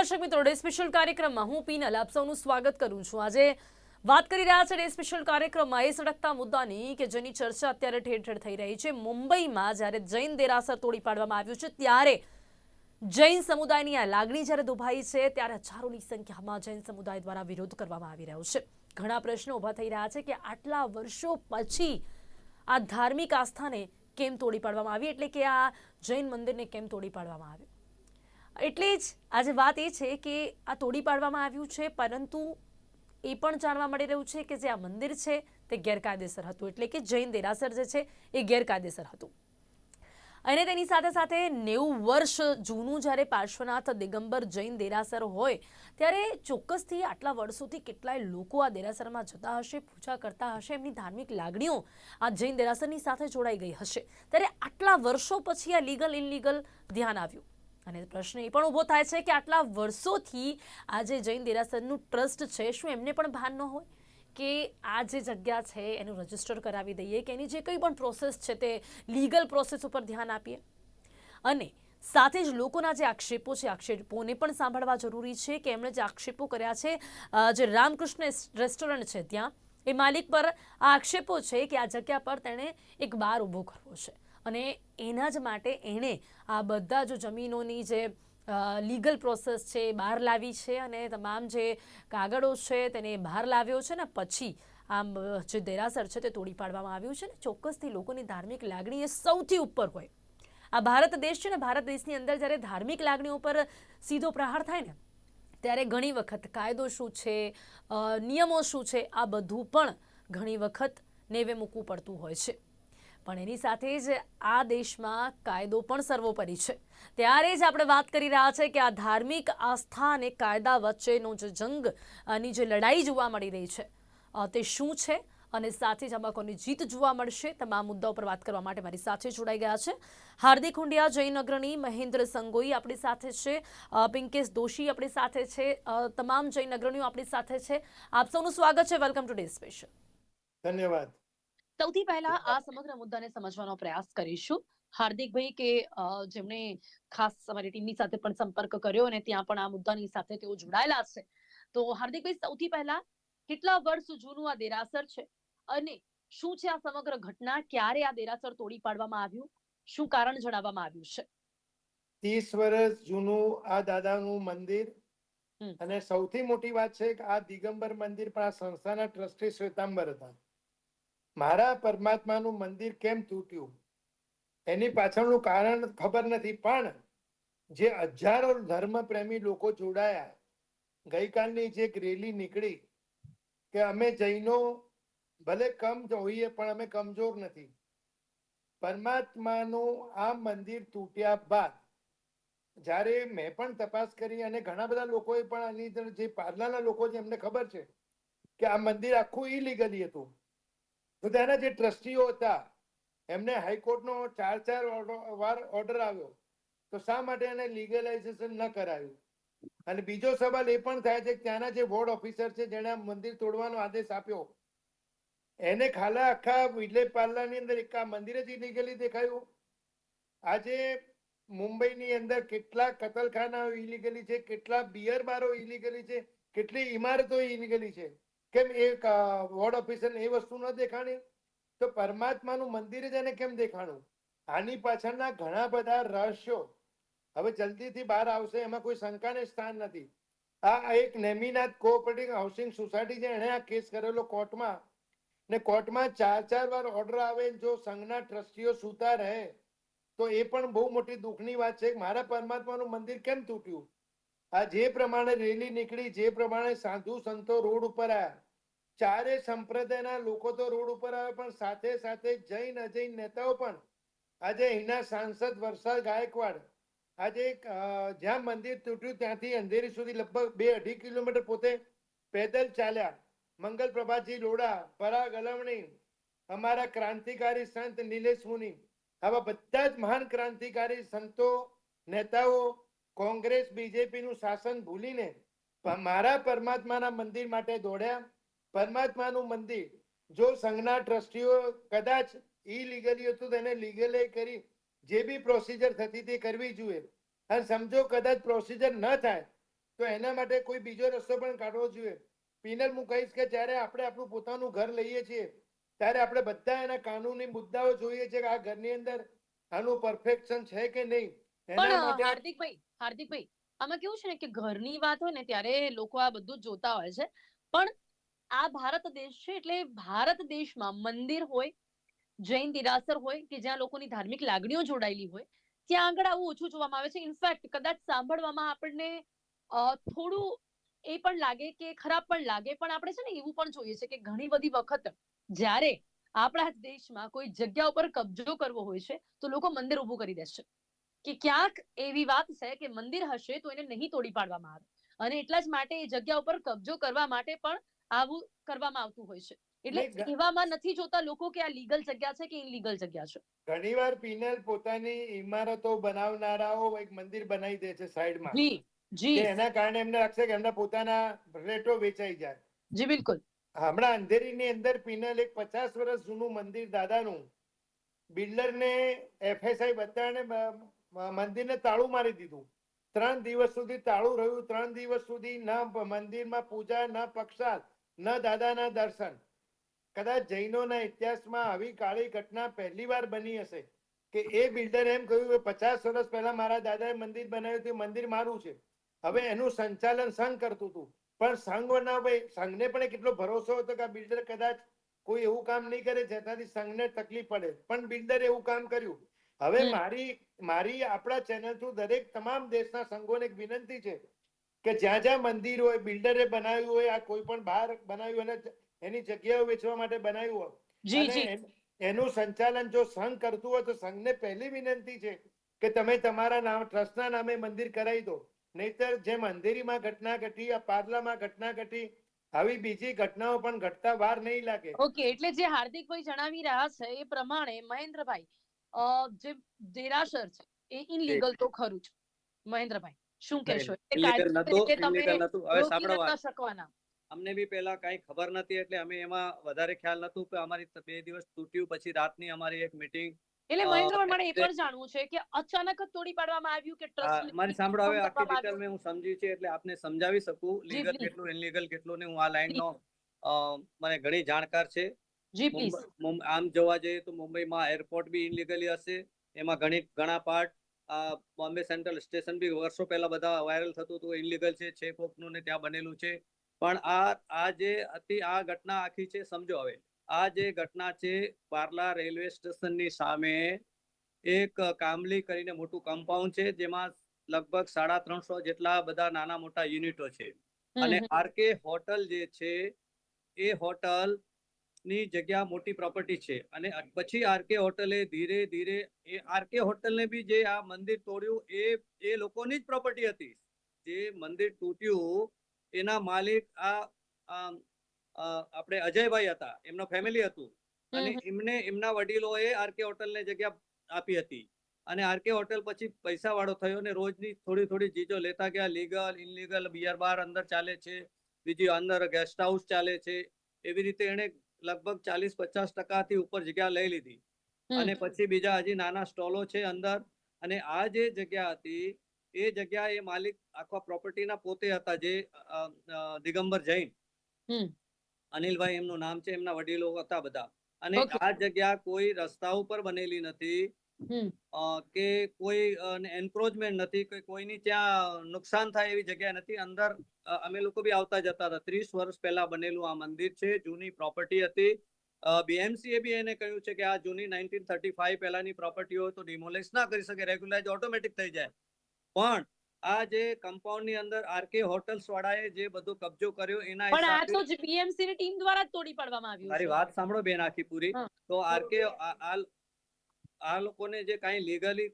દર્શક મિત્રો, day special કાર્યક્રમમાં હું પીનલ આપ સૌનું સ્વાગત કરું છું. આજે વાત કરી રહ્યા છે ડે સ્પેશિયલ કાર્યક્રમમાં એ સડકતા મુદ્દાની કે જેની ચર્ચા અત્યારે ઠેર ઠેર થઈ રહી છે. મુંબઈમાં જ્યારે જૈન દેરાસર તોડી પાડવામાં આવ્યું છે, ત્યારે જૈન સમુદાયની આ લાગણી જ્યારે દુભાઈ છે, ત્યારે હજારોની સંખ્યામાં જૈન સમુદાય દ્વારા વિરોધ કરવામાં આવી રહ્યો છે. ઘણા પ્રશ્નો ઊભા થઈ રહ્યા છે કે આટલા વર્ષો પછી આ ધાર્મિક આસ્થાને કેમ તોડી પાડવામાં આવી? એટલે કે આ જૈન મંદિરને કેમ તોડી પાડવામાં આવ્યું એટલે જ આજે વાત એ છે કે આ તોડી પાડવામાં આવ્યું છે, પરંતુ એ પણ જાણવા મળી રહ્યું છે કે જે આ મંદિર છે તે ગેરકાયદેસર હતું. એટલે કે જૈન દેરાસર જે છે એ ગેરકાયદેસર હતું. અને તેની સાથે સાથે નેવું વર્ષ જૂનું જ્યારે પાર્શ્વનાથ દિગંબર જૈન દેરાસર હોય, ત્યારે ચોક્કસથી આટલા વર્ષોથી કેટલાય લોકો આ દેરાસરમાં જતા હશે, પૂજા કરતા હશે, એમની ધાર્મિક લાગણીઓ આ જૈન દેરાસરની સાથે જોડાઈ ગઈ હશે. ત્યારે આટલા વર્ષો પછી આ લીગલ ઇનલીગલ ધ્યાન આવ્યું. અને પ્રશ્ન એ પણ ઊભો થાય છે કે આટલા વર્ષોથી આ જે જૈન દેરાસરનું ટ્રસ્ટ છે, શું એમને પણ ભાન ન હોય? કે આ જે જગ્યા છે, એનું રજિસ્ટર કરાવી દઈએ કે એની જે કંઈ પણ પ્રોસેસ છે તે લીગલ પ્રોસેસ ઉપર ધ્યાન આપીએ? અને સાથે જ લોકોના જે આક્ષેપો છે, આક્ષેપોને પણ સાંભળવા જરૂરી છે કે એમણે જે આક્ષેપો કર્યા છે જે રામકૃષ્ણ રેસ્ટોરન્ટ છે ત્યાં, એ માલિક પર આ આક્ષેપો છે કે આ જગ્યા પર તેણે એક બાર ઊભો કરવો છે. અને એના જ માટે એણે આ બધા જો જમીનોની જે લીગલ પ્રોસેસ છે એ બહાર લાવી છે અને તમામ જે કાગળો છે તેને બહાર લાવ્યો છે ને પછી આમ જે દેરાસર છે તે તોડી પાડવામાં આવ્યું છે ને ચોક્કસથી લોકોની ધાર્મિક લાગણી એ સૌથી ઉપર હોય. આ ભારત દેશ છે ને ભારત દેશની અંદર જ્યારે ધાર્મિક લાગણીઓ પર સીધો પ્રહાર થાય ને, ત્યારે ઘણી વખત કાયદો શું છે નિયમો શું છે, આ બધું પણ ઘણી વખત નેવે મૂકવું પડતું હોય છે. પણ એની સાથે જ આ દેશમાં કાયદો પણ સર્વોપરી છે. ત્યારે જ આપણે વાત કરી રહ્યા છે કે આ ધાર્મિક આસ્થા અને કાયદા વચ્ચેનો જે જંગની જે લડાઈ જોવા મળી રહી છે તે શું છે? અને સાથે જ આમાં જીત જોવા મળશે? તમામ મુદ્દાઓ પર વાત કરવા માટે મારી સાથે જોડાઈ ગયા છે. હાર્દિક હુંડિયા જૈન અગ્રણી મહેન્દ્ર સંગોઈ આપણી સાથે છે. પિંકેશ દોશી આપણી સાથે છે. તમામ જૈન અગ્રણીઓ આપણી સાથે છે. આપ સૌનું સ્વાગત છે. Welcome today special. ધન્યવાદ. સૌથી પહેલા આ સમગ્ર મુદ્દાને સમજવાનો પ્રયાસ કરીશું. હાર્દિકભાઈ કે જેમણે ખાસ અમારી ટીમની સાથે પણ સંપર્ક કર્યો અને ત્યાં પણ આ મુદ્દાની સાથે તેઓ જોડાયેલા છે. તો હાર્દિકભાઈ સૌથી પહેલા કેટલા વર્ષ જૂનું આ દેરાસર છે? અને શું છે આ સમગ્ર ઘટના? ક્યારે આ દેરાસર તોડી પાડવામાં આવ્યું? શું કારણ જણાવવામાં આવ્યું છે? ત્રીસ વર્ષ જૂનું આ દાદાનું મંદિર અને સૌથી મોટી વાત છે કે આ દિગંબર મંદિર પણ આ સંસ્થાના ટ્રસ્ટી શ્વેતાંબર હતા. મારા પરમાત્માનું મંદિર કેમ તૂટ્યું? એની પાછળનું કારણ ખબર નથી, પણ જે હજારો ધર્મ પ્રેમી લોકો જોડાયા, ગઈકાલની જે રેલી નીકળી કે અમે જૈનો, ભલે કમ હોઈએ, પણ અમે કમજોર નથી. પરમાત્માનું આ મંદિર તૂટ્યા બાદ જ્યારે મેં પણ તપાસ કરી અને ઘણા બધા લોકોએ પણ આની અંદર જે પાર્લાના લોકો છે, એમને ખબર છે કે આ મંદિર આખું ઇલીગલી હતું. તો જે ટ્રસ્ટીઓ હતા, એમને હાઈકોર્ટનો ચાર ચાર વાર ઓર્ડર આવ્યો. તો શા માટે એને લીગલાઇઝેશન ન કરાયું? અને બીજો સવાલ એ પણ થાય છે ત્યાંના જે બોર્ડ ઓફિસર છે, જેણે મંદિર તોડવાનો આદેશ આપ્યો, એને ખાલા આખા વિલેજ પાર્લાની અંદર એક આ મંદિર જ ઇલીગલી દેખાયું? આજે મુંબઈની અંદર કેટલા કતલખાના ઇલીગલી છે, કેટલા બિયર બારો ઇલીગલી છે, કેટલી ઇમારતો ઇલીગલી છે? કેમ એ વોર્ડ ઓફિસર એ વસ્તુ ન દેખાણી? તો પરમાત્માનું મંદિર જ એને કેમ દેખાણું? આની પાછળના ઘણા બધા રહસ્યો. હવે જલ્દીથી બહાર આવશે, એમાં કોઈ શંકાને સ્થાન નથી. આ એક નેમિનાથ કોઓપરેટિવ હાઉસિંગ સોસાયટી છે, એણે આ કેસ કરેલો કોર્ટમાં. ને કોર્ટમાં ચાર ચાર વાર ઓર્ડર આવે, જો સંઘના ટ્રસ્ટીઓ સુતા રહે, તો એ પણ બહુ મોટી દુઃખની વાત છે. મારા પરમાત્માનું મંદિર કેમ તૂટ્યું? આ જે પ્રમાણે રેલી નીકળી, જે પ્રમાણે સાધુ સંતો રોડ ઉપર આવ્યા. ચારે સંપ્રદાયના લોકો તો રોડ ઉપર આવ્યા, પણ સાથે સાથે જૈન, અજૈન નેતાઓ પણ. આજે અહીંના સાંસદ વરસાદ ગાયકવાડ, આજે જ્યાં મંદિર તૂટ્યું ત્યાંથી અંધેરી સુધી લગભગ બે અઢી કિલોમીટર પોતે પેદલ ચાલ્યા. મંગલ પ્રભાતજી લોડા, પરાગ અલવણી, અમારા ક્રાંતિકારી સંત નિલેશ મુનિ, આવા બધા જ મહાન ક્રાંતિકારી સંતો, નેતાઓ કોંગ્રેસ બીજેપી નું શાસન ભૂલીને મારા પરમાત્માના મંદિર માટે દોડ્યા. પરમાત્માનું મંદિર, જો સંઘના ટ્રસ્ટીઓ કદાચ ઇલીગલી હતું તેને લીગલી કરી, જે બી પ્રોસિજર થતી તે કરવી જોઈએ. અને સમજો કદાચ પ્રોસિજર ન થાય, તો એના માટે કોઈ બીજો રસ્તો પણ કાઢવો જોઈએ. પિનલ, હું કહીશ કે જ્યારે આપણે આપણું પોતાનું ઘર લઈએ છીએ, ત્યારે આપણે બધા એના કાનૂની મુદ્દાઓ જોઈએ છે કે આ ઘરની અંદર આનું પરફેક્શન છે કે નહીં. પણ હાર્દિકભાઈ હાર્દિકભાઈ આમાં કેવું છે ને કે ઘરની વાત હોય ને ત્યારે લોકો આ બધું જોતા હોય છે. પણ આ ભારત દેશ છે એટલે ભારત દેશમાં મંદિર હોય જૈન દિરાસર હોય કે જ્યાં લોકોની ધાર્મિક લાગણીઓ જોડાયેલી હોય ત્યાં આગળ આવું ઓછું જોવામાં આવે છે. ઇનફેક્ટ કદાચ સાંભળવામાં આપણને થોડું એ પણ લાગે કે ખરાબ પણ લાગે પણ આપણે છે ને એવું પણ જોઈએ છે કે ઘણી બધી વખત જ્યારે આપણા દેશમાં કોઈ જગ્યા ઉપર કબજો કરવો હોય છે તો લોકો મંદિર ઊભું કરી દે છે. કે ક્યાંક એવી વાત છે કે મંદિર હશે તો એને નહીં તોડી પાડવામાં આવે. અને એટલા જ માટે એ જગ્યા ઉપર કબજો કરવા માટે પણ આવું કરવામાં આવતું હોય છે. એટલે એવામાં નથી જોતા લોકો કે આ લીગલ જગ્યા છે કે ઇનલીગલ જગ્યા છે. ઘણીવાર પીનલ પોતાની ઇમારતો બનાવનારાઓ એક મંદિર બનાવી દે છે સાઈડમાં. જી જી. એના કારણે એમને લાગશે કે એમના પોતાના ફ્લેટો વેચાઈ જાય. જી બિલકુલ. હમણાં અંધેરીની અંદર પિનલ એક પચાસ વર્ષ જૂનું મંદિર દાદાનું. બિલ્ડરને એફએસઆઈ બધાને મંદિરને તાળું મારી દીધું. ત્રણ દિવસ સુધી તાળું રહ્યું. ત્રણ દિવસ સુધી ન મંદિરમાં પૂજા, ન પક્ષાત, ન દાદાના દર્શન. કદાચ જૈનોના ઇતિહાસમાં આવી કાળી ઘટના પહેલી વાર બની હશે કે એ બિલ્ડર એમ કહ્યું કે પચાસ વર્ષ પહેલા મારા દાદાએ મંદિર બનાવ્યું હતું, મંદિર મારું છે. હવે એનું સંચાલન સંઘ કરતું હતું. પણ સંઘના ભાઈ, સંઘને પણ કેટલો ભરોસો હતો કે આ બિલ્ડર કદાચ કોઈ એવું કામ નહીં કરે, જેનાથી સંઘને તકલીફ પડે. પણ બિલ્ડર એવું કામ કર્યું. હવે મારી મારી આપણા ચેનલ થ્રુ દરેક તમામ દેશના સંઘોને એક વિનંતી છે કે જ્યાં જ્યાં મંદિર હોય બિલ્ડરે બનાવ્યું હોય આ કોઈ પણ બહાર બનાવ્યું અને એની જગ્યાઓ વેચવા માટે બનાવ્યું હોય. જી જી. એન- સંચાલન જો સંઘ કરતું હોય તો સંઘને પહેલી વિનંતી છે કે તમે તમારા નામ ટ્રસ્ટના નામે મંદિર કરાવી દો. નહીતર જેમ અંધેરીમાં ઘટના ઘટી આ પાર્લામાં ઘટના ઘટી આવી બીજી ઘટનાઓ પણ ઘટતા વાર નહીં લાગે. ઓકે એટલે જે હાર્દિકભાઈ જણાવી રહ્યા છે એ પ્રમાણે મહેન્દ્રભાઈ જે દેરાસર છે એ ઇનલીગલ તો ખરું જ. મહેન્દ્રભાઈ શું કહેશો? તમે વાત. શકવાના? અમને બી પહેલા કઈ ખબર નથી એટલે અમે એમાં વધારે ખ્યાલ નતું કે અમારી બે દિવસ તૂટ્યું પછી રાતની અમારી એક મીટિંગ એટલે મહેન્દ્રભાઈ મારે એ પણ જાણવું છે કે અચાનક જ તોડી પાડવામાં આવ્યું કે ટ્રસ્ટ મને સાંભળો હવે આખી ડિટેલ મેં હું સમજી છે એટલે આપને સમજાવી શકું. લીગલ કેટલું ઇનલીગલ કેટલું ને હું આ લાઈનનો મને ઘણી જાણકાર છે. જી પ્લીઝ આમ જોવા જઈએ તો મુંબઈમાં એરપોર્ટ બી ઇનલીગલી હશે. એમાં ઘણી ઘણા પાર્ટ બોમ્બે સેન્ટ્રલ સ્ટેશન બી વર્ષો પહેલા બધા વાયરલ થતું હતું ઇનલીગલ છે છે કોકનું ને ત્યાં બનેલું છે. પણ આ આ જે હતી આ ઘટના આખી છે સમજો હવે. આ જે ઘટના છે પાર્લા રેલવે સ્ટેશનની સામે એક કામલી કરીને મોટું કમ્પાઉન્ડ છે જેમાં લગભગ સાડા ત્રણસો જેટલા બધા નાના મોટા યુનિટો છે. અને આરકે હોટલ જે છે એ હોટલ ની જગ્યા મોટી પ્રોપર્ટી છે. અને પછી આરકે હોટલે ધીરે ધીરે એ આરકે હોટલને બી જે આ મંદિર તોડ્યું એ એ લોકોની જ પ્રોપર્ટી હતી. જે મંદિર તૂટ્યું એના માલિક આ આપણે અજયભાઈ હતા એમનો ફેમિલી હતું. અને એમને એમના વડીલોએ આરકે હોટલને જગ્યા આપી હતી. અને આરકે હોટલ પછી પૈસા વાળો થયો ને રોજની થોડી થોડી ચીજો લેતા ગયા લીગલ ઇનલીગલ બિયર બાર અંદર ચાલે છે બીજી અંદર ગેસ્ટ હાઉસ ચાલે છે. એવી રીતે એને લગભગ ચાલીસ પચાસ ટકાથી ઉપર જગ્યા લઈ લીધી. અને પછી બીજા હજી નાના સ્ટોલો છે અંદર. અને આ જે જગ્યા હતી એ જગ્યા એ માલિક આખા પ્રોપર્ટીના પોતે હતા જે દિગંબર જૈન. અનિલભાઈ એમનું નામ છે એમના વડીલો હતા બધા. અને આ જગ્યા કોઈ રસ્તા ઉપર બનેલી નથી. કે કોઈ એન્ક્રોચમેન્ટ નથી કે કોઈની ત્યાં નુકસાન થાય એવી જગ્યા નથી. અંદર અમે લોકો બી આવતા જતા હતા. ત્રીસ વર્ષ પહેલા બનેલું આ મંદિર છે. જૂની પ્રોપર્ટી હતી. બીએમસીએ બી એને કહ્યું છે કે આ જૂની નાઇન્ટીન થર્ટી ફાઈવ પહેલાની પ્રોપર્ટી હોય તો ડિમોલિશ ના કરી શકે. રેગ્યુલાઇઝ ઓટોમેટિક થઈ જાય. પણ આ જે કમ્પાઉન્ડની અંદર આરકે હોટલ્સ વાળાએ જે બધો કબજો કર્યો એના પણ આ તો બીએમસી ની ટીમ દ્વારા તોડી પાડવામાં આવ્યું મારી વાત સાંભળો બેન આખી પૂરી. તો આરકે આ લોકોને જે કાંઈ લીગલી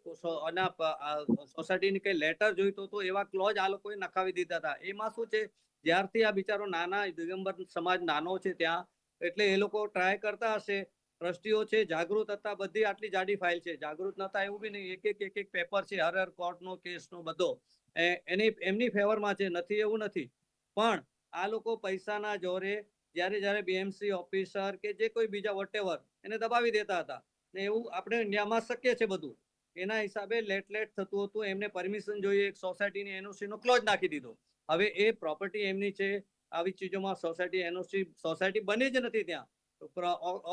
સોસાયટીની કઈ લેટર જોઈતો હતો એવા ક્લોઝ આ લોકોએ નખાવી દીધા હતા. એમાં શું છે? જ્યારથી આ બિચારો નાના દિગંબર સમાજ નાનો છે ત્યાં, એટલે એ લોકો ટ્રાય કરતા હશે. ટ્રસ્ટીઓ છે, જાગૃત હતા, બધી આટલી જાડી ફાઇલ છે. જાગૃત નતા એવું બી નહીં. એક એક એક એક પેપર છે હર હર કોર્ટનો કેસનો બધો એની, એમની ફેવરમાં છે. નથી એવું નથી. પણ આ લોકો પૈસાના જોરે જ્યારે જ્યારે બીએમસી ઓફિસર કે જે કોઈ બીજા વોટેવર એને દબાવી દેતા હતા. ને એવું આપણે ઇન્ડિયામાં શક્ય છે બધું. એના હિસાબે લેટ લેટ થતું હતું એમને પરમિશન જોઈએ એક સોસાયટીની એનઓસીનો ક્લોઝ નાખી દીધો. હવે એ પ્રોપર્ટી એમની છે આવી ચીજોમાં સોસાયટી એનઓસી સોસાયટી બની જ નથી ત્યાં.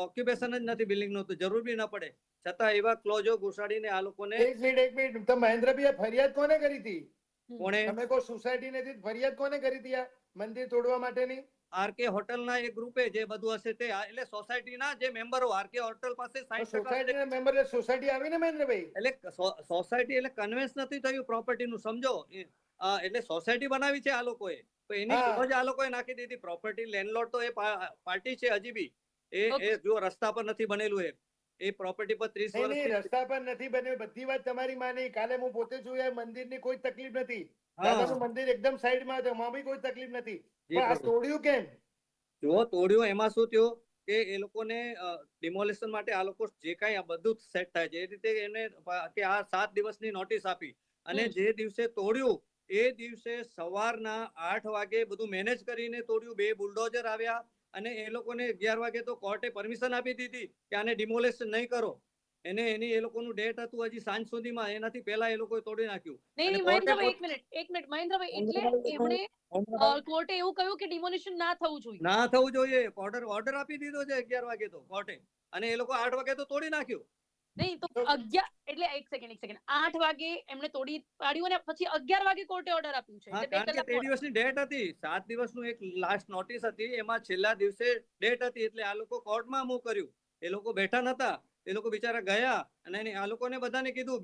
ઓક્યુપેશન જ નથી બિલ્ડિંગનું તો જરૂર બી ન પડે. છતાં એવા ક્લોઝો ઘુસાડીને આ લોકોને એક મિનિટ એક મિનિટ. તો મહેન્દ્રભાઈ ફરિયાદ કોને કરી હતી? કોણે? તમે કોઈ સોસાયટી નથી ફરિયાદ કોને કરી હતી આ મંદિર તોડવા માટેની? આરકે હોટલ ના એક ગ્રુપે જે બધું હશે તે એટલે સોસાયટી ના જે મેમ્બરો આરકે હોટલ પાસે સાઈઠ ટકા સોસાયટી ના મેમ્બર સોસાયટી આવી ને મહેન્દ્રભાઈ? એટલે સોસાયટી એટલે કન્વેન્સ નથી થયું પ્રોપર્ટી નું સમજો? એટલે સોસાયટી બનાવી છે આ લોકોએ. તો એની હા. આ લોકોએ નાખી દીધી. પ્રોપર્ટી લેન્ડલોર્ડ તો એ પાર્ટી છે હજી બી. એ એ જો રસ્તા પર નથી બનેલું એ. એ પ્રોપર્ટી પર ત્રીસ નહીં નહીં વર્ષ રસ્તા પર નથી બન્યું. બધી વાત તમારી માની. કાલે હું પોતે જોયા મંદિરની કોઈ તકલીફ નથી. હા. દાદાનું મંદિર એકદમ સાઈડમાં હતું એમાં બી કોઈ તકલીફ નથી. જી આ તોડ્યું કેમ? જો તોડ્યું એમાં શું થયું કે એ લોકોને ડિમોલેશન માટે આ લોકો જે કાંઈ આ બધું સેટ થાય છે એ રીતે એને કે આ સાત દિવસની નોટિસ આપી. અને જે દિવસે તોડ્યું એ દિવસે સવારના આઠ વાગે બધું મેનેજ કરીને તોડ્યું બે બુલડોઝર આવ્યા અને એ લોકોને અગિયાર વાગે તો કોર્ટે પરમિશન આપી દીધી કે આને ડિમોલેશન નહીં કરો. એને એની એ લોકોનું ડેટ હતું હજી સાંજ સુધીમાં એનાથી પહેલા એ લોકોએ તોડી નાખ્યું. નહીં નહીં મહેન્દ્રભાઈ એક મિનિટ એક મિનિટ મહેન્દ્રભાઈ એટલે એમણે કોર્ટે એવું કહ્યું કે ડિમોલિશન ના થવું જોઈએ. ના થવું જોઈએ. ઓર્ડર ઓર્ડર આપી દીધો છે અગિયાર વાગે તો કોર્ટે અને એ લોકો 8 વાગે તો તોડી નાખ્યું. નહીં તો તો- અગિયાર એટલે એક સેકન્ડ એક સેકન્ડ 8 વાગે એમણે તોડી પાડ્યું અને પછી અગિયાર વાગે કોર્ટે ઓર્ડર આપ્યું છે. એટલે બે કલાક તે દિવસની ડેટ હતી. સાત દિવસનું એક લાસ્ટ નોટિસ હતી. એમાં છેલ્લા દિવસે ડેટ હતી. એટલે આ લોકો કોર્ટમાં મૂવ કર્યું એ લોકો બેઠા નતા. એ લોકો બિચારા ગયા અને આ લોકોને બધાને કીધું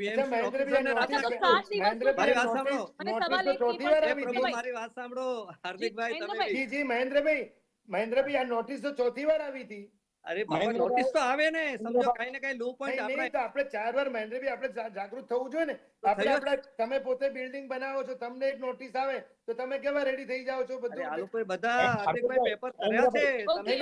મારી વાત સાંભળો. હાર્દિકભાઈ તમે. જી જી મહેન્દ્રભાઈ મહેન્દ્રભાઈ આ નોટિસ તો ચોથી વાર આવી હતી. અરે ભાઈ નોટિસ તો આવે ને. સમજો કઈ ને કઈ લો પોઈન્ટ નહીં, આપણે આપણે ચાર વાર મહેન્દ્રભાઈ આપણે જાગૃત થવું જોઈએ ને. આપણે આપણે તમે પોતે બિલ્ડિંગ બનાવો છો તમને એક નોટિસ આવે તો તમે કેવા રેડી થઈ જાઓ છો બધું? આ બધું બધા હાર્દિકભાઈ પેપર કર્યા છે. તમે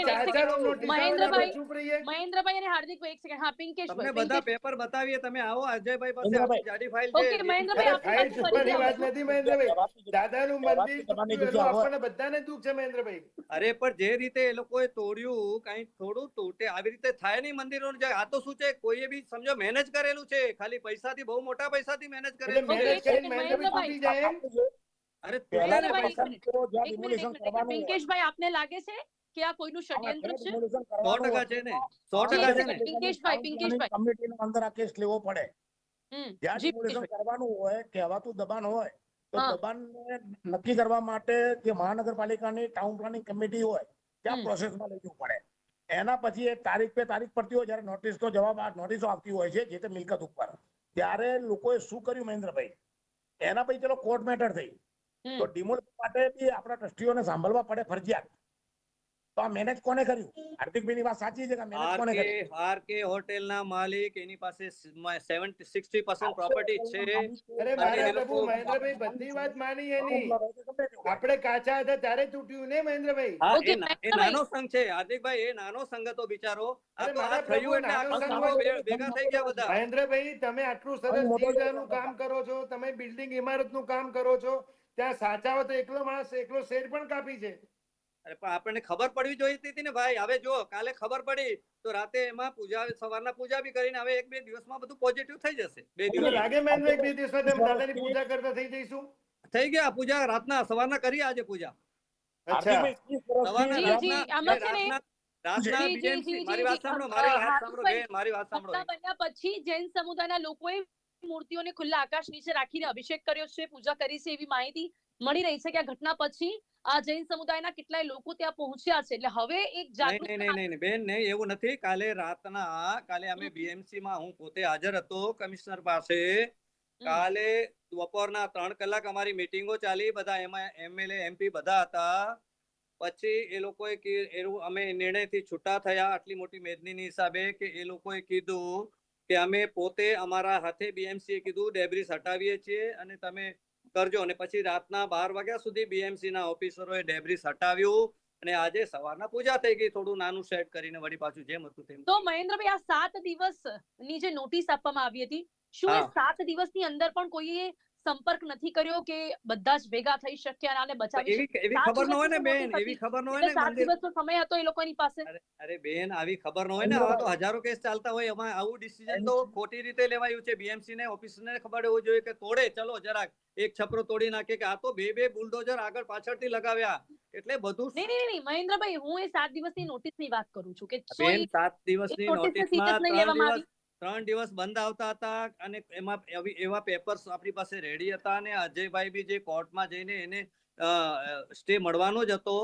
ચાર ચાર notice આવે ને આપણે મહેન્દ્રભાઈ- ચૂપ રહીએ મહેન્દ્રભાઈ અને હાર્દિકભાઈ એક સેકન્ડ હા પિંકેશભાઈ તમને બધા પેપર બતાવીએ તમે આવો અજયભાઈ પાસે આપણી જાડી ફાઇલ છે. ઓકે, મહેન્દ્રભાઈ, આપણી ફાઇલ ફરી વાત નથી મહેન્દ્રભાઈ. દાદાનું મંદિર. આપણને બધાને દુખ છે મહેન્દ્રભાઈ. અરે પણ જે રીતે એ લોકોએ તોડ્યું કઈ થોડું તૂટે આવી રીતે થાય નહીં મંદિરો આ તો શું છે? કોઈએ બી સમજો મેનેજ કરેલું છે. ખાલી પૈસાથી બહુ મોટા પૈસાથી મેનેજ અરે. કરો. પિંકેશભાઈ આપને લાગે છે કે આ કોઈનું ષડયંત્ર છે? સો ટકા છે ને સો ટકા છે ને. પિંકેશભાઈ, પિંકેશભાઈ. committee ની અંદર આ કેસ લેવો પડે. જ્યાં જી કરવાનું હોય કહેવાતું દબાણ હોય તો દબાણને નક્કી કરવા માટે જે મહાનગરપાલિકાની ટાઉન પ્લાનિંગ કમિટી હોય ત્યાં પ્રોસેસમાં લઈ જવું પડે. એના પછી એ તારીખ પે તારીખ પડતી હોય જ્યારે નોટિસનો જવાબ આ નોટિસો આવતી હોય છે જે તે મિલકત ઉપર. ત્યારે લોકોએ શું કર્યું મહેન્દ્રભાઈ? એના પછી ચલો કોર્ટ મેટર થઈ. તો ડિમોલ માટે બી આપણા ટ્રસ્ટીઓને સાંભળવા પડે ફરજિયાત. તો આ મેનેજ કોને કર્યું હાર્દિકભાઈની વાત સાચી છે કે મેનેજ કોને કર્યું આરકે હોટેલ ના માલિક એની પાસે સેવન્ટી સિક્સટી પર્સન્ટ પ્રોપર્ટી છે. અરે મારા પ્રભુ મહેન્દ્રભાઈ બધી વાત માની એની. આપણે કાચા હતા ત્યારે તૂટ્યું ને મહેન્દ્રભાઈ? હા એ એ નાનો સંઘ છે. હાર્દિકભાઈ એ નાનો સંઘ હતો બિચારો. આ અરે તો આ મારા થયું પ્રભુ, એટલે નાનો આખો સંઘ ભેગા થઈ ગયા બધા. મહેન્દ્રભાઈ તમે આટલું સરસ હવે કામ કરો છો. તમે બિલ્ડિંગ ઇમારતનું કામ કરો છો. ત્યાં સાચા હો તો એકલો માણસ એકલો શેર પણ કાપી છે. અરે પણ આપણને ખબર પડવી જોઈતી હતી ને ભાઈ. હવે જો કાલે ખબર પડી તો રાતે એમાં પૂજા સવારના પૂજા બી કરીને હવે એક બે દિવસમાં બધું પોઝિટિવ થઈ જશે. બે દિવસ. લાગે મહેન્દ્રભાઈ બે દિવસમાં તમે દાદાની પૂજા કરતા થઈ જઈશું? થઈ ગયા પૂજા રાતના સવારના કરી આજે પૂજા. પછી જૈન સમુદાયના લોકોએ મૂર્તિઓને ખુલ્લા આકાશ નીચે રાખીને અભિષેક કર્યો છે પૂજા કરી છે એવી માહિતી. મળી રહી છે કે આ ઘટના પછી આ જૈન સમુદાયના કેટલાય લોકો ત્યાં પહોંચ્યા છે? એટલે હવે એક જાગૃતિ નહીં નહીં બેન નહીં એવું નથી. કાલે રાતના કાલે અમે બીએમસી માં હું પોતે હાજર હતો કમિશનર પાસે. કાલે બપોરના ત્રણ કલાક અમારી મીટિંગો ચાલી. બધા એમાં એમએલએ એમપી બધા હતા. પછી એ લોકોએ એવું અમે નિર્ણયથી છૂટા થયા આટલી મોટી મેદનીની હિસાબે કે એ લોકોએ કીધું કે અમે પોતે અમારા હાથે બીએમસી એ કીધું ડેબ્રિસ હટાવીએ છીએ અને તમે કરજો અને પછી રાતના બાર વાગ્યા સુધી બીએમસી ના ઓફિસરોએ ડેબ્રિસ હટાવ્યું અને આજે સવારના પૂજા થઈ ગઈ થોડું નાનું સેટ કરીને વળી પાછું જેમ હતું તેમ તો મહેન્દ્રભાઈ આ સાત દિવસની જે નોટિસ આપવામાં આવી હતી શું એ. સાત દિવસની અંદર પણ કોઈએ સંપર્ક નથી કર્યો કે બધા જ ભેગા થઈ શક્યા અને બચાવી એવી શક્યા? એવી ખબર ન હોય ને બેન એવી ખબર ન હોય ને સાત દિવસનો સમય હતો એ લોકોની પાસે? અરે અરે બેન આવી ખબર ન હોય ને આવા તો હજારો કેસ ચાલતા હોય એમાં આવું ડિસિઝન તો ખોટી રીતે લેવાયું છે. બીએમસી ને ઓફિસરને ખબર હોવી જોઈએ કે તોડે ચલો જરાક એક છપરો તોડી નાખે કે આ તો બે બે બુલડોઝર આગળ પાછળથી લગાવ્યા. એટલે બધું નહીં નહીં નહીં મહેન્દ્રભાઈ હું એ સાત દિવસની નોટિસની વાત કરું છું કે બેન સાત દિવસની નોટિસમાં ત્રણ દિવસ ત્રણ દિવસ બંધ આવતા હતા અને એમાં એવા પેપર્સ આપણી પાસે રેડી હતા અને અજયભાઈ બી જે કોર્ટમાં જઈને એને સ્ટે મળવાનો જ હતો.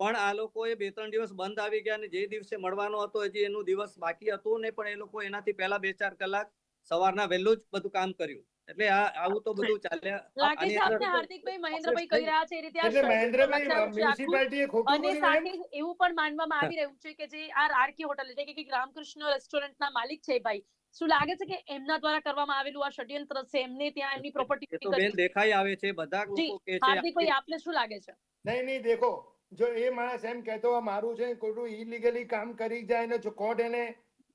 પણ આ લોકોએ બે ત્રણ દિવસ બંધ આવી ગયા અને જે દિવસે મળવાનો હતો હજી એનું દિવસ બાકી હતું ને પણ એ લોકો એનાથી પહેલા બે ચાર કલાક સવારના વહેલું જ બધું કામ કર્યું. એટલે આ આવું તો બધું ચાલ્યા લાગે છે આપને હાર્દિકભાઈ મહેન્દ્રભાઈ કહી રહ્યા છે એ રીતે એટલે મહેન્દ્રભાઈ રચાયું છે આખું. મ્યુનિસિપાલિટીએ ખોટું અને સાથે એવું પણ માનવામાં આવી રહ્યું છે કે જે આ આરકે હોટલ એટલે કે રામકૃષ્ણ રેસ્ટોરન્ટના માલિક છે ભાઈ. શું લાગે છે કે એમના દ્વારા કરવામાં આવેલું આ ષડયંત્ર છે? એમને ત્યાં એમની પ્રોપર્ટી તો બેન દેખાઈ આવે છે બધા લોકો કે છે હાર્દિકભાઈ આપને શું લાગે છે? નહીં નહીં દેખો જો એ માણસ એમ કહેતો આ મારું છે ખોટું ઇલીગલી કામ કરી જાય ને જો કોર્ટ એને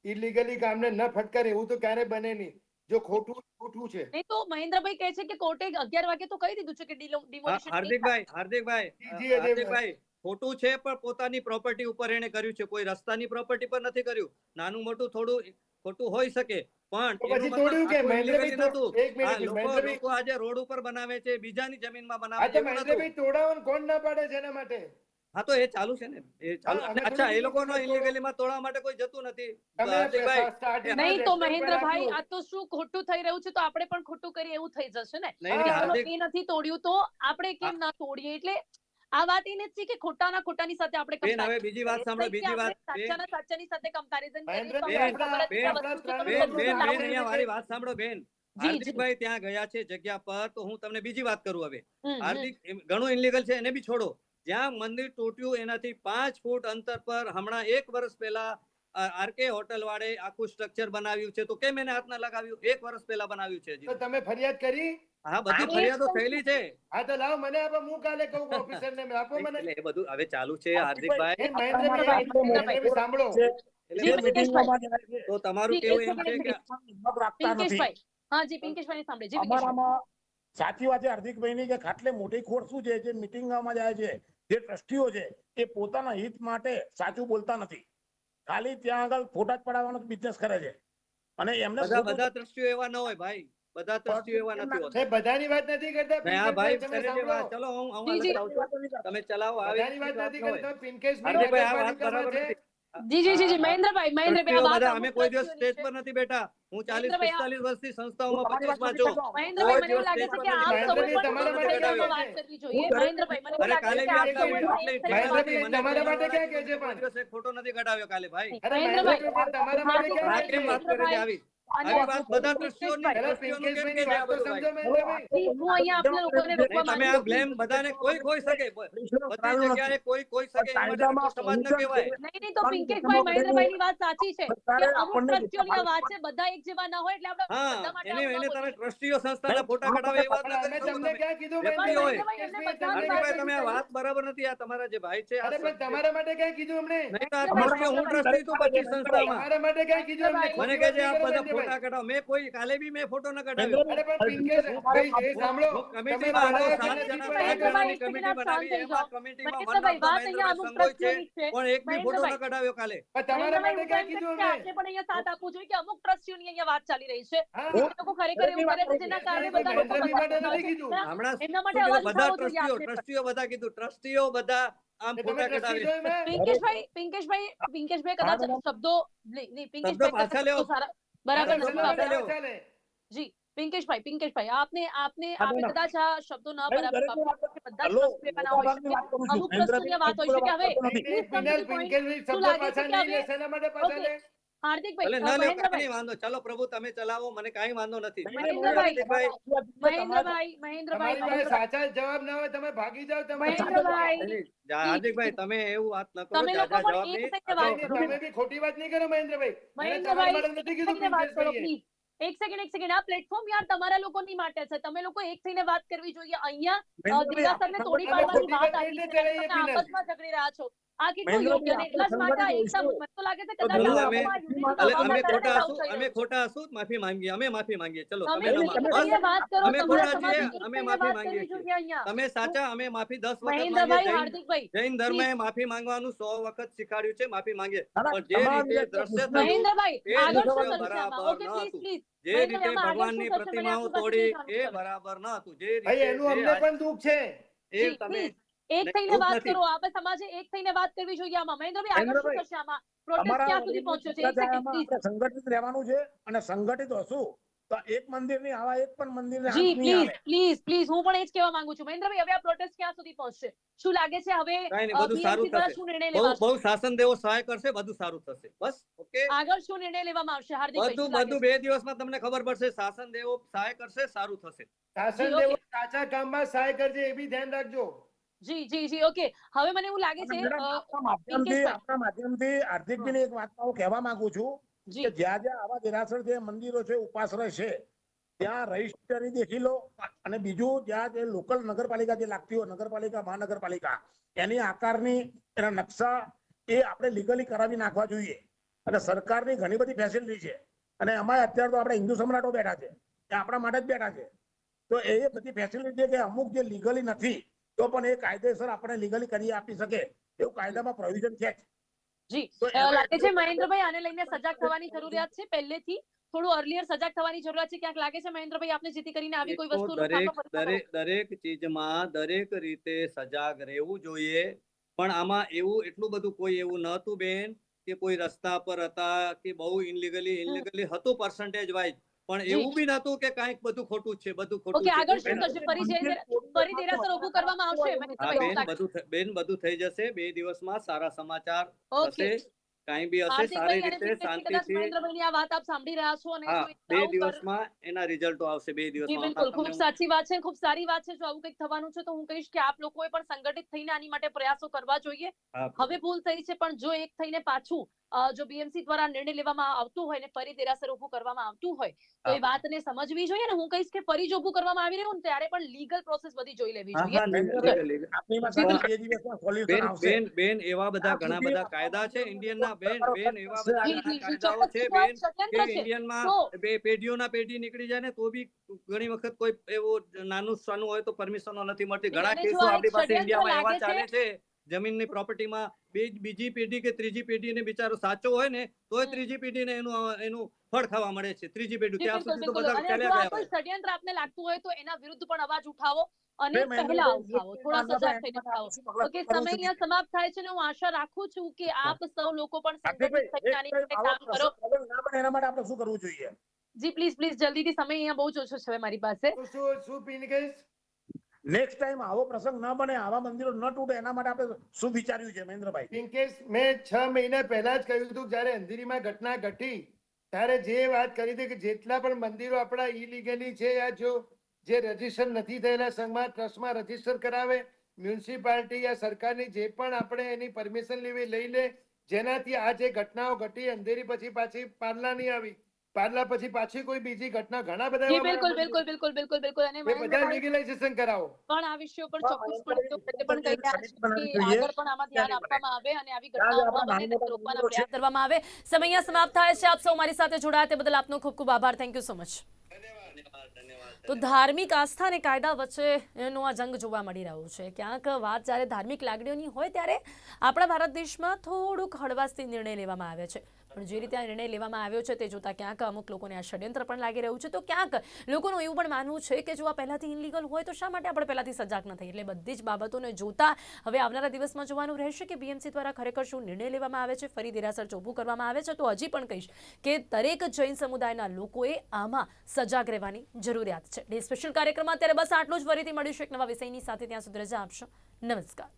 ઇલીગલી કામને ન ફટકારે એવું તો ક્યારે બને નહીં. જો ખોટું ખોટું છે. નહીં તો મહેન્દ્રભાઈ કહે છે કે કોર્ટે અગિયાર વાગે તો કહી દીધું છે કે ડિમોલિશન હાર્દિકભાઈ હાર્દિકભાઈ જી, જી, અજયભાઈ. હાર્દિકભાઈ ખોટું છે પણ પોતાની પ્રોપર્ટી ઉપર એને કર્યું છે. કોઈ રસ્તાની પ્રોપર્ટી પર નથી કર્યું. નાનું મોટું થોડું ખોટું હોઈ શકે પણ પછી તોડ્યું કે મહેન્દ્રભાઈ illegally તો- એક મિનિટ, મહેન્દ્રભાઈ- લોકો આજે રોડ ઉપર બનાવે છે બીજાની જમીનમાં બનાવે છે મહેન્દ્રભાઈ તોડાવવાનું કોણ ના પાડે છે એના માટે? હા તો એ ચાલુ છે ને. એ ચાલુ અચ્છા એ લોકોનો ઇલીગલી માં તોડવા માટે કોઈ જતું નથી. નહીં તો મહેન્દ્રભાઈ. આ તો શું ખોટું થઈ રહ્યું છે તો આપણે પણ ખોટું કરીએ એવું થઈ જશે ને. નથી તોડ્યું તો આપણે કેમ ના તોડીએ? એટલે આ વાત એને જ છે કે ખોટાના ખોટાની સાથે આપણે બેન હવે બીજી વાત સાંભળો બીજી વાત સાચાના સાચાની સાથે comparison કરીએ તો મહેન્દ્રભાઈ, આપણને ખબર આપણા- જ છે આ આપણા વસ્તુ ત્રણ કેમ બેન બેન બેન અહીંયા મારી વાત સાંભળો બેન. હાર્દિકભાઈ ત્યાં ગયા છે જગ્યા પર તો હું તમને બીજી વાત કરું હવે. હાર્દિક ઘણું ઇનલીગલ છે એને બી છોડો. જ્યાં મંદિર તૂટ્યું એનાથી પાંચ ફૂટ અંતર પર હમણાં એક વર્ષ પહેલા આરકે હોટલ વાળે આખું સ્ટ્રક્ચર બનાવ્યું છે. તો કેમ એને હાથ ના લગાવ્યું? એક વર્ષ પહેલા બનાવ્યું છે તો તમે ફરિયાદ કરી? હા બધી ફરિયાદો થયેલી છે. હા તો લાવ મને આપો હું કાલે કહું ઓફિસર ને આપો મને. એટલે એ બધું હવે ચાલુ છે હાર્દિકભાઈ મહેન્દ્રભાઈ સાંભળો. તો તમારું કેવું એમ છે કે રાખતા નથી. હા જી પિંકેશભાઈ સાંભળે જી અમારામાં સાચી વાત છે હાર્દિકભાઈની કે ખાટલે મોટી ખોટ શું છે? જે મિટિંગમાં જાય છે જે ટ્રસ્ટીઓ છે એ પોતાના હિત માટે સાચું બોલતા નથી. ખાલી ત્યાં આગળ ફોટા જ પડાવવાનો બિઝનેસ કરે છે. અને એમને બધા બધા દ્રષ્ટિઓ એવા ન હોય ભાઈ. બધા દ્રષ્ટિઓ એવા નથી હોતા. બધાની વાત નથી કરતા હા ભાઈ તમે વાત. ચલો હું હું. તમે ચલાવો આવી બધાની વાત નથી કરતા પિનકેશ ભાઈ આ વાત બરાબર જી જી જી મહેન્દ્રભાઈ મહેન્દ્રભાઈ આ વાત અમે કોઈ દિવસ સ્ટેજ પર નથી બેઠા. હું ચાલીસ મહેન્દ્રભાઈ, આ- પિસ્તાલીસ વર્ષથી સંસ્થાઓમાં તમારી માં છું. મહેન્દ્રભાઈ મને લાગે છે કે આપ તમારા માટે વાત કરવી જોઈએ. મહેન્દ્રભાઈ મને લાગે કાલે કે મહેન્દ્રભાઈ, તમારા માટે કે કહે છે પણ? ખોટો નથી કઢાવ્યો કાલે ભાઈ. મહેન્દ્રભાઈ, તમારા માટે છે? વાત કરી આવી અને આવી વાત બધા દ્રષ્ટિઓની પેલા દ્રષ્ટિઓનું કેમ પિંકેશભાઈની કે છે આ વાત તો બધું સમજો ભાઈ? મહેન્દ્રભાઈ. હું અહીંયા આપના લોકોને રોકવા નહીં, તમે માંગુ આ બ્લેમ બધાને કોઈ કોઈ શકે? બધી જગ્યાએ કોઈ કોઈ શકે એના માટે આખો સમાજ ન કહેવાય. નહીં નહીં તો પિંકેશભાઈ મહેન્દ્રભાઈની વાત સાચી છે કે સરકારે અમુક આપણને ટ્રસ્ટીઓની આ વાત છે બધા એક જેવા ના હોય એટલે આપણે બધા હા માટે એને આવું એને ના તમે બોલીએ. ટ્રસ્ટીઓ સંસ્થાના ફોટા કઢાવે એ વાત તમને તમે. ક્યાં કીધું? તમે આ વાત બરાબર નથી. આ તમારા જે ભાઈ છે તમારા માટે ક્યાં કીધું અમને? હું ટ્રસ્ટી છું પછી સંસ્થામાં. માટે ક્યાં કીધું મને કહે છે આ બધા. ફોટા કઢાવો. મેં કોઈ કાલે બી મેં ફોટો ન કઢાવ્યો. અરે પણ પિંકેશભાઈ સાંભળો. કમિટીમાં હતો સાત જણા પાંચ જણાની કમિટી બનાવી. એમાં કમિટીમાં મહેન્દ્રભાઈ, વાત મનનાથ અહીંયા અમુક સંગોય છે. પણ એક બી ફોટો ન કઢાવ્યો કાલે. તમારા માટે મહેન્દ્રભાઈ, કીધું એમ આપણે અહીંયા સાથ આપવું જોઈએ કે અમુક ટ્રસ્ટીઓની અહીંયા વાત ચાલી રહી છે. એ લોકો ખરેખર એવું કરે છે જેના કારણે બધા લોકો મહેન્દ્રભાઈ માટે બધા નથી કીધું. હમણાં એમના માટે અવાજ બધા ટ્રસ્ટીઓ. ટ્રસ્ટીઓ બધા કીધું. ટ્રસ્ટીઓ બધા આમ ફોટા કઢાવે? પિંકેશભાઈ પિંકેશભાઈ પિંકેશભાઈ કદાચ શબ્દો નહીં પિંકેશભાઈ પાછા બરાબર. જી પિંકેશભાઈ પિંકેશભાઈ આપને આપને હા, આપે બોલો. કદાચ આ શબ્દો ન બરાબર. બધા અમુક ટ્રસ્ટીઓની વાત હોય છે કે હવે પિંકેશભાઈ શબ્દો પાછા નહીં લેશે એના માટે પાછા? હાર્દિકભાઈ વાંધો ચલો પ્રભુ તમે ચલાવો મને કાંઈ વાંધો નથી. મહેન્દ્રભાઈ, મહેન્દ્રભાઈ મહેન્દ્રભાઈ તમારી? પાસે મહેન્દ્રભાઈ સાચા જવાબ ના હોય તમે ભાગી જાઓ તમે મહેન્દ્રભાઈ. હાર્દિકભાઈ તમે એવું વાત ન કરો તમે લોકો જવાબ નહીં. એક. તમે બી ખોટી વાત નહીં કરો મહેન્દ્રભાઈ. મહેન્દ્રભાઈ, નથી કીધું સેકન્ડ એક સેકન્ડ આ પ્લેટફોર્મ યાર તમારા લોકોની માટે છે. તમે લોકો એક થઈને વાત કરવી જોઈએ. અહીંયા દિવાસરને તોડી પાડવાની વાત આવી છે. આપસમાં ઝઘડી રહ્યા છો. આ કેટલું યોગ્ય ને એટલા જ માટે આ એકતા મને તો લાગે છે કદાચ અમે- unity અલે, ભાવના અમે ખોટા હશું અમે ખોટા હશું માફી માંગીએ અમે માફી માંગીએ. ચલો તમે તમે નહીં, ન તમે માંગો. એકતાની વાત કરો અમે ખોટા છીએ, અમે માફી માંગીએ કરવી છીએ. જોઈએ અહીંયા. તમે સાચા અમે માફી દસ વખત માંગીએ હાર્દિકભાઈ જૈન ધર્મએ માફી માંગવાનું સો વખત શીખવાડ્યું છે માફી માંગીએ. પણ જે રીતે દ્રશ્ય થયું મહેન્દ્રભાઈ એ આગળ શું દ્રશ્ય બરાબર ઓકે પ્લીઝ પ્લીઝ જે રીતે ભગવાનની પ્રતિમાઓ તોડી એ બરાબર ન હતું. જે રીતે એનું અમને પણ દુઃખ છે. એ તમે please. એક થઈને વાત કરો આપણે સમાજે એક થઈને વાત કરવી જોઈએ આમાં. મહેન્દ્રભાઈ આગળ શું થશે આમાં? પ્રોટેસ્ટ ક્યાં સુધી પહોંચ્યો છે? સંગઠિત રહેવાનું છે અને સંગઠિત હશું. તો એક મંદિરની આવા એક પણ મંદિરને જી પ્લીઝ પ્લીઝ પ્લીઝ હું પણ એ જ કહેવા માંગુ છું. મહેન્દ્રભાઈ હવે આ પ્રોટેસ્ટ ક્યાં સુધી પહોંચશે? શું લાગે છે હવે બધું સારું થશે. શું નિર્ણય બહુ બહુ શાસન દેવો સહાય કરશે બધું સારું થશે. બસ ઓકે? આગળ શું નિર્ણય લેવામાં આવશે? હાર્દિક બધું બધું? બે દિવસમાં તમને ખબર પડશે શાસન દેવો સહાય કરશે સારું થશે. શાસન દેવો ઓકે. સાચા કામમાં સહાય કરજે એ બી ધ્યાન રાખજો. જી જી જી ઓકે હવે મને એવું લાગે છે આપણા માધ્યમથી. આપણા એક વાત હું કહેવા માંગુ છું કે જ્યાં જ્યાં આવા દેરાસર જે મંદિરો છે ઉપાશ્રય છે ત્યાં રજિસ્ટરી દેખી લો. અને બીજું જ્યાં જે લોકલ નગરપાલિકા જે લાગતી હોય નગરપાલિકા મહાનગરપાલિકા એની આકારની એના નકશા એ આપણે લીગલી કરાવી નાખવા જોઈએ. અને સરકારની ઘણી બધી ફેસિલિટી છે. અને એમાં અત્યારે તો આપણે હિન્દુ સમ્રાટો બેઠા છે. એ આપણા માટે જ બેઠા છે. તો એ બધી ફેસિલિટી છે કે અમુક જે લીગલી નથી તો પણ એ કાયદેસર આપણે લીગલી કરી આપી શકે. એવું કાયદામાં પ્રોવિઝન છે જી. લાગે છે મહેન્દ્રભાઈ આને લઈને સજાગ થવાની જરૂરિયાત છે પહેલેથી? થોડું અર્લિયર સજાગ થવાની જરૂરિયાત છે? ક્યાંક લાગે છે મહેન્દ્રભાઈ આપને જેથી કરીને આવી કોઈ વસ્તુ દરેક દરેક દરેક ચીજમાં દરેક રીતે સજાગ રહેવું જોઈએ. પણ આમાં એવું એટલું બધું કોઈ એવું નહોતું બેન કે કોઈ રસ્તા પર હતા કે બહુ ઇનલીગલી ઇનલીગલી હતું પર્સન્ટેજ વાઇઝ પણ એવું બી નતું કે કાંઈક બધું ખોટું છે બધું ખોટું ઓકે આગળ શું થશે? નહોતું. ફરી દેરાસર ઊભું કરવામાં આવશે? બેન બધું બેન બધું થઈ જશે. બે દિવસમાં સારા સમાચાર થશે. કાંઈ બી હશે સારી રીતે શાંતિથી આ વાત આપ સાંભળી રહ્યા છો અને બે દિવસમાં એના રિઝલ્ટો આવશે બે દિવસમાં બિલકુલ. ખૂબ સાચી વાત છે ખૂબ સારી વાત છે. જો આવું કંઈક થવાનું છે તો હું કહીશ કે આપ લોકોએ પણ સંગઠિત થઈને આની માટે પ્રયાસો કરવા જોઈએ. હવે ભૂલ થઈ છે પણ જો એક થઈને પાછું જો બીએમસી દ્વારા નિર્ણય લેવામાં આવતો હોય ને ફરી દેરાસર ઉભું કરવામાં આવતું હોય તો એ વાતને સમજવી જોઈએ ને. હું કહીશ કે ફરી જો ઉભું કરવામાં આવી રહ્યું ત્યારે પણ લીગલ પ્રોસેસ બધી જોઈ લેવી જોઈએ. બેન બેન બેન એવા બધા ઘણા બધા કાયદા છે ઇન્ડિયનના બેન બેન એવા બધા કાયદાઓ છે બેન કે ઇન્ડિયનમાં બે પેઢીઓના પેઢી નીકળી જાય ને તો બી ઘણી વખત કોઈ એવો નાનું સાનું હોય તો પરમિશનો નથી મળતી. ઘણા કેસો આપણી પાસે ઇન્ડિયામાં એવા ચાલે છે. જમીનની પ્રોપર્ટીમાં બીજી પેઢી કે ત્રીજી પેઢીને બિચારો સાચો હોય ને તો. ત્રીજી પેઢીને એનું એનું ફળ ખાવા મળે છે. ત્રીજી પેઢી ત્યાં સુધી તો બધા ચાલ્યા ગયા કોઈ ષડયંત્ર આપને લાગતું હોય તો એના વિરુદ્ધ પણ અવાજ ઉઠાવો અને પહેલા ઉઠાવો. થોડા સજાગ થઈને ઉઠાવો. ઓકે સમય અહીંયા સમાપ્ત થાય છે ને હું આશા રાખું છું કે આપ સૌ લોકો પણ સંગઠિત થઈને આની એક કામ કરો. ના પણ એના માટે આપણે શું કરવું જોઈએ? જી પ્લીઝ પ્લીઝ જલ્દીથી સમય અહીંયા બહુ જ ઓછો છે મારી પાસે. શું શું પીને પિનકેશ નેક્સ્ટ ટાઈમ આવો પ્રસંગ ન બને, આવા મંદિરો ન તૂટે, એના માટે આપણે શું વિચાર્યું છે મહેન્દ્રભાઈ? પિંકેશ મેં છ મહિના પહેલા જ કહ્યું હતું જ્યારે અંધેરીમાં ઘટના ઘટી, ત્યારે જે વાત કરી હતી કે જેટલા પણ મંદિરો આપણા ઇલીગલી છે યા જો જે રજિસ્ટર નથી થયેલા સંઘમાં ટ્રસ્ટમાં રજિસ્ટર કરાવે મ્યુનિસિપાલિટી યા સરકારની જે પણ આપણે એની પરમિશન લેવી લઈ લે. જેનાથી આ જે ઘટનાઓ ઘટી, અંધેરી પછી પાછી પાલના નહીં આવી. પાર્લા પછી પાછી કોઈ બીજી ઘટના ઘણા બધા જી બિલકુલ બિલકુલ બિલકુલ બિલકુલ બિલકુલ. અને બધા લીગલાઇઝેશન કરાવો. પણ આ વિષય ઉપર ચોક્કસ પણ કહી રહ્યા. આગળ પણ આમાં ધ્યાન આપવામાં આવે અને આવી ત્યાં ઘટનાઓ આપણા ન બને રોકવાના પ્રયાસ કરવામાં આવે. સમય સમાપ્ત થાય છે. આપ સૌ મારી સાથે જોડાયા તે બદલ આપનો ખૂબ ખૂબ આભાર. થેન્ક યુ સો મચ ધન્યવાદ ધન્યવાદ ધન્યવાદ તો ધાર્મિક આસ્થા અને કાયદા વચ્ચેનો આ જંગ જોવા મળી રહ્યો છે. ક્યાંક વાત જ્યારે ધાર્મિક લાગણીઓની હોય ત્યારે આપણા ભારત દેશમાં થોડુંક હળવાશથી નિર્ણય લેવામાં આવે છે. પણ જે રીતે આ નિર્ણય લેવામાં આવ્યો છે તે જોતા ક્યાંક અમુક લોકોને આ ષડયંત્ર પણ લાગી રહ્યું છે. તો ક્યાંક લોકોનું એવું પણ માનવું છે કે જો આ પહેલાંથી ઇનલીગલ હોય તો શા માટે આપણે પહેલાંથી સજાગ ન થઈ એટલે બધી જ બાબતોને જોતા હવે આવનારા દિવસમાં જોવાનું રહેશે કે બીએમસી દ્વારા ખરેખર શું નિર્ણય લેવામાં આવે છે? ફરી દેરાસર ચોખ્ખું કરવામાં આવે છે? તો હજી પણ કહીશ કે દરેક જૈન સમુદાયના લોકોએ આમાં સજાગ રહેવાની જરૂરિયાત છે. ડે સ્પેશિયલ કાર્યક્રમમાં અત્યારે બસ આટલું જ. ફરીથી મળીશું એક નવા વિષયની સાથે. ત્યાં સુધી રજા આપશો. નમસ્કાર.